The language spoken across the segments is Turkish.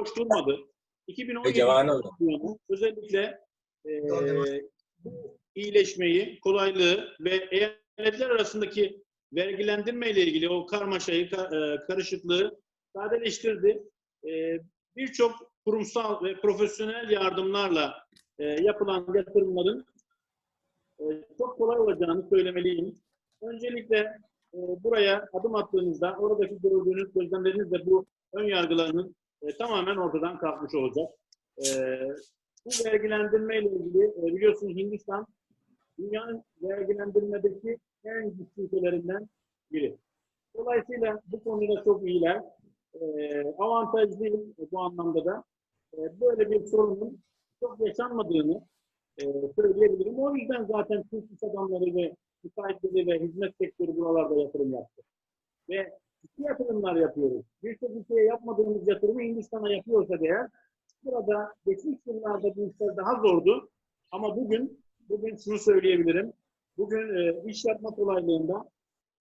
boş durmadı. 2017 Ecevane hocam. yılında özellikle e, bu iyileşmeyi, kolaylığı ve eyaletler arasındaki vergilendirme ile ilgili o karmaşayı, ka- e, karışıklığı sadeleştirdi. E, Birçok kurumsal ve profesyonel yardımlarla e, yapılan yatırımların e, çok kolay olacağını söylemeliyim. Öncelikle e, buraya adım attığınızda oradaki gördüğünüz gözlemlerinizle bu ön yargılarınız e, tamamen ortadan kalkmış olacak. E, bu vergilendirme ile ilgili e, biliyorsunuz Hindistan dünyanın vergilendirmedeki en güçlü ülkelerinden biri. Dolayısıyla bu konuda çok iyiler. E, avantajlı bu anlamda da e, böyle bir sorunun çok yaşanmadığını e, söyleyebilirim. O yüzden zaten Türk iş adamları ve müteahhitleri ve hizmet sektörü buralarda yatırım yaptı. Ve ciddi yatırımlar yapıyoruz. Birçok ülkeye yapmadığımız yatırımı Hindistan'a yapıyorsa eğer burada geçmiş yıllarda bu işler daha zordu. Ama bugün bugün şunu söyleyebilirim. Bugün e, iş yapma kolaylığında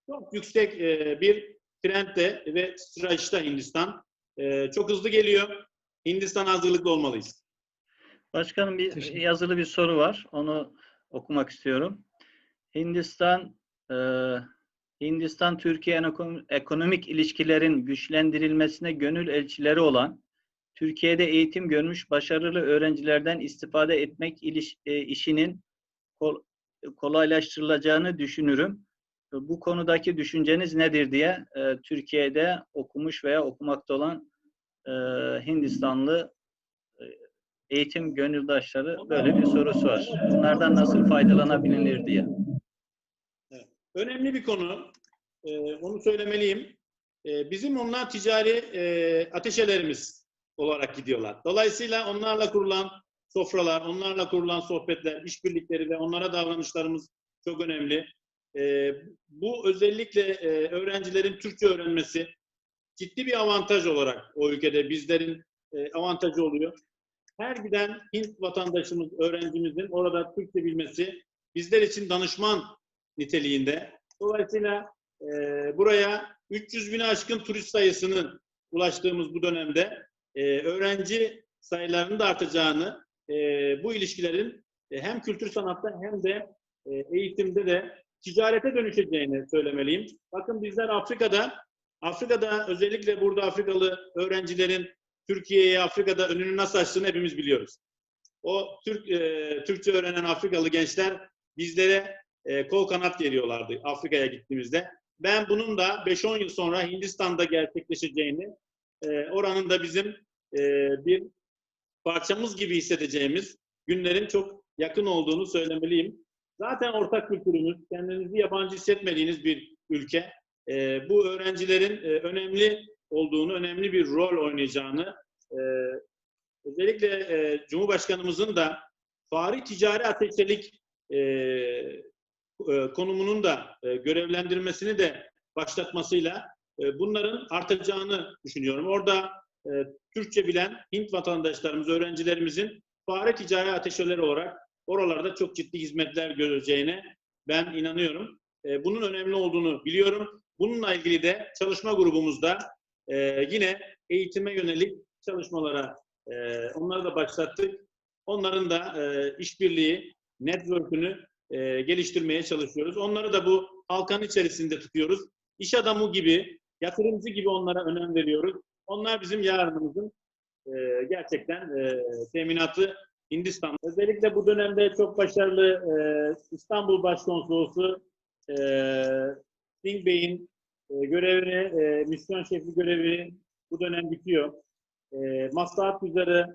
çok yüksek e, bir trendde ve stratejide Hindistan. E, çok hızlı geliyor. Hindistan hazırlıklı olmalıyız. Başkanım bir yazılı bir soru var. Onu okumak istiyorum. Hindistan e, Hindistan Türkiye ekonom- ekonomik ilişkilerin güçlendirilmesine gönül elçileri olan Türkiye'de eğitim görmüş başarılı öğrencilerden istifade etmek iliş- e, işinin kol- kolaylaştırılacağını düşünürüm. Bu konudaki düşünceniz nedir diye e, Türkiye'de okumuş veya okumakta olan e, Hindistanlı eğitim gönüldaşları böyle bir sorusu var. Bunlardan nasıl faydalanabilir diye. Önemli bir konu. Ee, onu söylemeliyim. Ee, bizim onlar ticari e, ateşelerimiz olarak gidiyorlar. Dolayısıyla onlarla kurulan sofralar, onlarla kurulan sohbetler, işbirlikleri ve onlara davranışlarımız çok önemli. Ee, bu özellikle e, öğrencilerin Türkçe öğrenmesi ciddi bir avantaj olarak o ülkede bizlerin e, avantajı oluyor. Her giden Hint vatandaşımız, öğrencimizin orada Türkçe bilmesi bizler için danışman niteliğinde. Dolayısıyla e, buraya 300 bine aşkın turist sayısının ulaştığımız bu dönemde e, öğrenci sayılarının da artacağını, e, bu ilişkilerin e, hem kültür sanatta hem de e, eğitimde de ticarete dönüşeceğini söylemeliyim. Bakın bizler Afrika'da, Afrika'da özellikle burada Afrikalı öğrencilerin Türkiye'ye Afrika'da önünü nasıl açtığını hepimiz biliyoruz. O Türk e, Türkçe öğrenen Afrikalı gençler bizlere e, kol kanat geliyorlardı Afrika'ya gittiğimizde. Ben bunun da 5-10 yıl sonra Hindistan'da gerçekleşeceğini, e, oranın da bizim e, bir parçamız gibi hissedeceğimiz günlerin çok yakın olduğunu söylemeliyim. Zaten ortak kültürümüz, kendinizi yabancı hissetmediğiniz bir ülke. E, bu öğrencilerin e, önemli olduğunu, önemli bir rol oynayacağını, e, özellikle e, Cumhurbaşkanımızın da fari ticari ateşelik e, e, konumunun da e, görevlendirmesini de başlatmasıyla e, bunların artacağını düşünüyorum. Orada Türkçe bilen Hint vatandaşlarımız, öğrencilerimizin fare ticari ateşeleri olarak oralarda çok ciddi hizmetler göreceğine ben inanıyorum. Bunun önemli olduğunu biliyorum. Bununla ilgili de çalışma grubumuzda yine eğitime yönelik çalışmalara onları da başlattık. Onların da işbirliği, network'ünü e, geliştirmeye çalışıyoruz. Onları da bu halkanın içerisinde tutuyoruz. İş adamı gibi, yatırımcı gibi onlara önem veriyoruz. Onlar bizim yarınımızın e, gerçekten e, teminatı Hindistan. Özellikle bu dönemde çok başarılı e, İstanbul Başkonsolosu e, Singh Bey'in e, görevini, e, misyon şefi görevi bu dönem bitiyor. E, maslahat üzere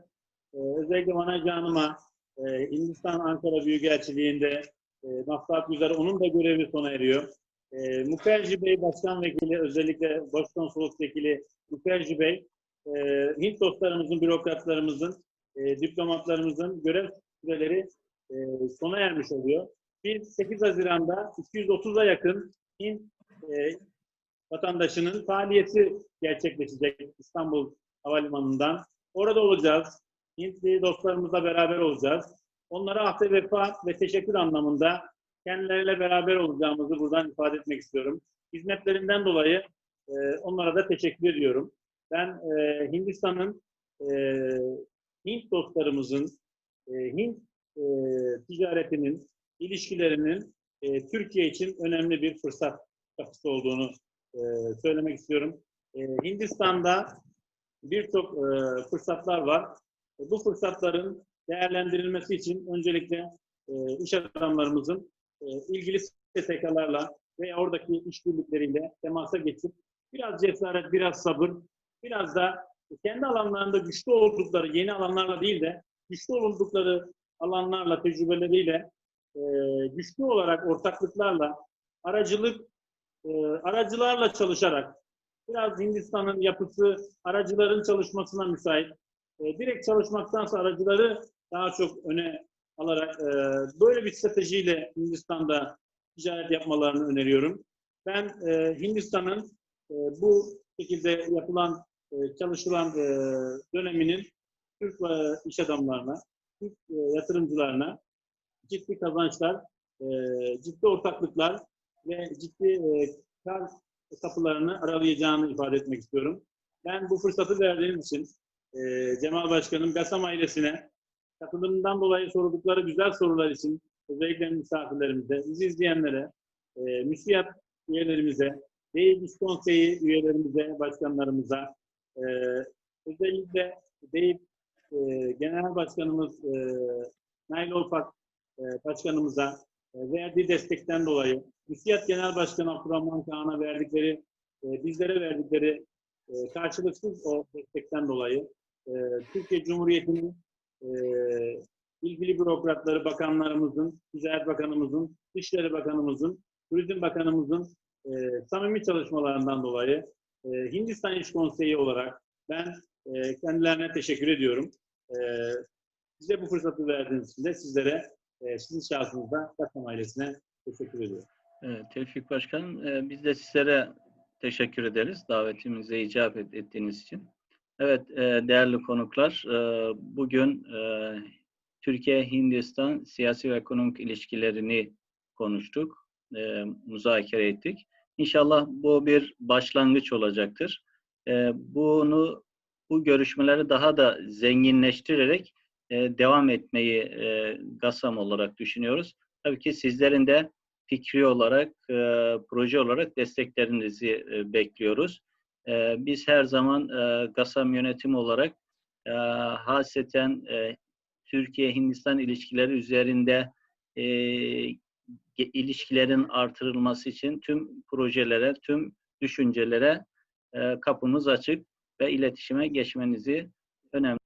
e, özellikle Manay Canım'a e, Hindistan Ankara Büyükelçiliği'nde e, maslahat üzere onun da görevi sona eriyor. E, Mukherjee Bey Başkan Vekili, özellikle Başkonsolos Vekili Mukherjee Bey, e, Hint dostlarımızın, bürokratlarımızın, e, diplomatlarımızın görev süreleri e, sona ermiş oluyor. Biz 8 Haziran'da 230'a yakın Hint e, vatandaşının faaliyeti gerçekleşecek İstanbul Havalimanı'ndan. Orada olacağız. Hintli dostlarımızla beraber olacağız. Onlara ahde vefa ve teşekkür anlamında kendileriyle beraber olacağımızı buradan ifade etmek istiyorum. Hizmetlerinden dolayı e, onlara da teşekkür ediyorum. Ben e, Hindistan'ın e, Hint dostlarımızın, e, Hint e, ticaretinin, ilişkilerinin e, Türkiye için önemli bir fırsat kapısı olduğunu e, söylemek istiyorum. E, Hindistan'da birçok e, fırsatlar var. E, bu fırsatların değerlendirilmesi için öncelikle e, iş adamlarımızın e, ilgili STK'larla veya oradaki işbirlikleriyle temasa geçip biraz cesaret, biraz sabır, biraz da kendi alanlarında güçlü oldukları yeni alanlarla değil de güçlü oldukları alanlarla, tecrübeleriyle e, güçlü olarak ortaklıklarla aracılık e, aracılarla çalışarak biraz Hindistan'ın yapısı aracıların çalışmasına müsait. E, direkt çalışmaktansa aracıları daha çok öne alarak e, böyle bir stratejiyle Hindistan'da ticaret yapmalarını öneriyorum. Ben e, Hindistan'ın e, bu şekilde yapılan, e, çalışılan e, döneminin Türk e, iş adamlarına, Türk e, yatırımcılarına ciddi kazançlar, e, ciddi ortaklıklar ve ciddi e, kar kapılarını aralayacağını ifade etmek istiyorum. Ben bu fırsatı verdiğiniz için e, Cemal Başkanım, GASAM ailesine katılımından dolayı sordukları güzel sorular için özellikle misafirlerimize, bizi izleyenlere, e, müsiyat üyelerimize, İş Konseyi üyelerimize, başkanlarımıza, e, özellikle Değil e, Genel Başkanımız e, Nail Olpak e, Başkanımıza e, verdiği destekten dolayı, Müsiyat Genel Başkanı Abdurrahman Kağan'a verdikleri, e, bizlere verdikleri e, karşılıksız o destekten dolayı e, Türkiye Cumhuriyeti'nin e, ilgili bürokratları, bakanlarımızın, Ticaret Bakanımızın, Dışişleri Bakanımızın, Turizm Bakanımızın e, samimi çalışmalarından dolayı e, Hindistan İş Konseyi olarak ben e, kendilerine teşekkür ediyorum. E, size bu fırsatı verdiğiniz için de sizlere, e, sizin şahsınızda Kasam ailesine teşekkür ediyorum. Evet, Tevfik Başkanım, e, biz de sizlere teşekkür ederiz davetimize icabet ettiğiniz için. Evet, e, değerli konuklar, e, bugün e, Türkiye-Hindistan siyasi ve ekonomik ilişkilerini konuştuk, e, müzakere ettik. İnşallah bu bir başlangıç olacaktır. Bunu, bu görüşmeleri daha da zenginleştirerek devam etmeyi e, GASAM olarak düşünüyoruz. Tabii ki sizlerin de fikri olarak, proje olarak desteklerinizi bekliyoruz. E, biz her zaman e, GASAM yönetimi olarak e, haseten e, Türkiye-Hindistan ilişkileri üzerinde e, ilişkilerin artırılması için tüm projelere, tüm düşüncelere e, kapımız açık ve iletişime geçmenizi önemli